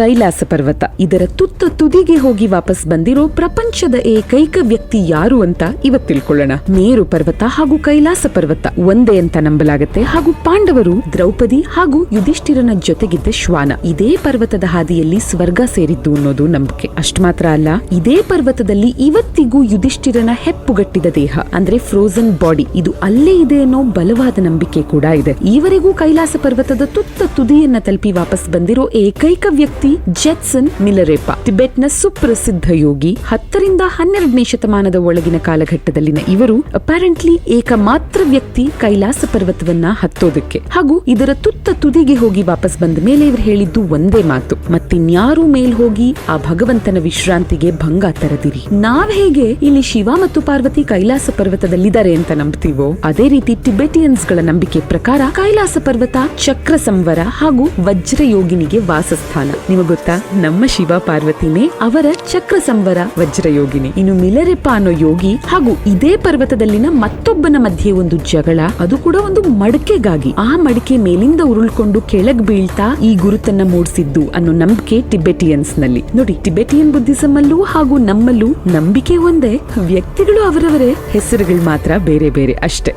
ಕೈಲಾಸ ಪರ್ವತ. ಇದರ ತುತ್ತ ತುದಿಗೆ ಹೋಗಿ ವಾಪಸ್ ಬಂದಿರೋ ಪ್ರಪಂಚದ ಏಕೈಕ ವ್ಯಕ್ತಿ ಯಾರು ಅಂತ ಇವತ್ ತಿಳ್ಕೊಳ್ಳೋಣ. ಮೇರು ಪರ್ವತ ಹಾಗೂ ಕೈಲಾಸ ಪರ್ವತ ಒಂದೇ ಅಂತ ನಂಬಲಾಗತ್ತೆ ಹಾಗೂ ಪಾಂಡವರು ದ್ರೌಪದಿ ಹಾಗೂ ಯುಧಿಷ್ಠಿರನ ಜೊತೆಗಿದ್ದ ಶ್ವಾನ. ಇದೇ ಪರ್ವತದ ಹಾದಿಯಲ್ಲಿ ಸ್ವರ್ಗ ಸೇರಿದ್ದು ಅನ್ನೋದು ನಂಬಿಕೆ. ಅಷ್ಟು ಮಾತ್ರ ಅಲ್ಲ, ಇದೇ ಪರ್ವತದಲ್ಲಿ ಇವತ್ತಿಗೂ ಯುಧಿಷ್ಠಿರನ ಹೆಪ್ಪುಗಟ್ಟಿದ ದೇಹ, ಅಂದ್ರೆ ಫ್ರೋಸನ್ ಬಾಡಿ ಇದು ಅಲ್ಲೇ ಇದೆ ಅನ್ನೋ ಬಲವಾದ ನಂಬಿಕೆ ಕೂಡ ಇದೆ. ಈವರೆಗೂ ಕೈಲಾಸ ಪರ್ವತದ ತುತ್ತ ತುದಿಯನ್ನ ತಲುಪಿ ವಾಪಸ್ ಬಂದಿರೋ ಏಕೈಕ ವ್ಯಕ್ತಿ ಜೆಟ್ಸನ್ ಮಿಲರೇಪ, ಟಿಬೆಟ್ನ ಸುಪ್ರಸಿದ್ಧ ಯೋಗಿ, ಹತ್ತರಿಂದ ಹನ್ನೆರಡನೇ ಶತಮಾನದ ಒಳಗಿನ ಕಾಲಘಟ್ಟದಲ್ಲಿನ ಇವರು ಅಪಾರೆಂಟ್ಲಿ ಏಕಮಾತ್ರ ವ್ಯಕ್ತಿ ಕೈಲಾಸ ಪರ್ವತವನ್ನ ಹತ್ತೋದಕ್ಕೆ. ಹಾಗೂ ಇದರ ತುತ್ತ ತುದಿಗೆ ಹೋಗಿ ವಾಪಸ್ ಬಂದ ಮೇಲೆ ಇವರು ಹೇಳಿದ್ದು ಒಂದೇ ಮಾತು, ಮತ್ತಿನ್ಯಾರೂ ಮೇಲ್ ಹೋಗಿ ಆ ಭಗವಂತನ ವಿಶ್ರಾಂತಿಗೆ ಭಂಗ ತರದಿರಿ. ನಾವ್ ಹೇಗೆ ಇಲ್ಲಿ ಶಿವ ಮತ್ತು ಪಾರ್ವತಿ ಕೈಲಾಸ ಪರ್ವತದಲ್ಲಿದ್ದಾರೆ ಅಂತ ನಂಬ್ತೀವೋ, ಅದೇ ರೀತಿ ಟಿಬೆಟಿಯನ್ಸ್ಗಳ ನಂಬಿಕೆ ಪ್ರಕಾರ ಕೈಲಾಸ ಪರ್ವತ ಚಕ್ರ ಸಂವರ ಹಾಗೂ ವಜ್ರ ಯೋಗಿನಿಗೆ ವಾಸಸ್ಥಾನ ನಿಮಗೆ ಗೊತ್ತಾ? ನಮ್ಮ ಶಿವ ಪಾರ್ವತಿನೇ ಅವರ ಚಕ್ರ ಸಂವರ ವಜ್ರ ಯೋಗಿನಿ ಇನ್ನು ಮಿಲರೆಪ್ಪ ಅನ್ನೋ ಯೋಗಿ ಹಾಗೂ ಇದೇ ಪರ್ವತದಲ್ಲಿನ ಮತ್ತೊಬ್ಬನ ಮಧ್ಯೆ ಒಂದು ಜಗಳ, ಅದು ಕೂಡ ಒಂದು ಮಡಕೆಗಾಗಿ. ಆ ಮಡಿಕೆ ಮೇಲಿಂದ ಉರುಳ್ಕೊಂಡು ಕೆಳಗ್ ಬೀಳ್ತಾ ಈ ಗುರುತನ್ನ ಮೂಡಿಸಿದ್ದು ಅನ್ನೋ ನಂಬಿಕೆ ಟಿಬೆಟಿಯನ್ಸ್ನಲ್ಲಿ ನೋಡಿ, ಟಿಬೆಟಿಯನ್ ಬುದ್ಧಿಸಮ್ ಅಲ್ಲೂ ಹಾಗೂ ನಮ್ಮಲ್ಲೂ ನಂಬಿಕೆ ಒಂದೇ ವ್ಯಕ್ತಿಗಳು ಅವರವರೇ. ಹೆಸರುಗಳು ಮಾತ್ರ ಬೇರೆ ಬೇರೆ ಅಷ್ಟೇ.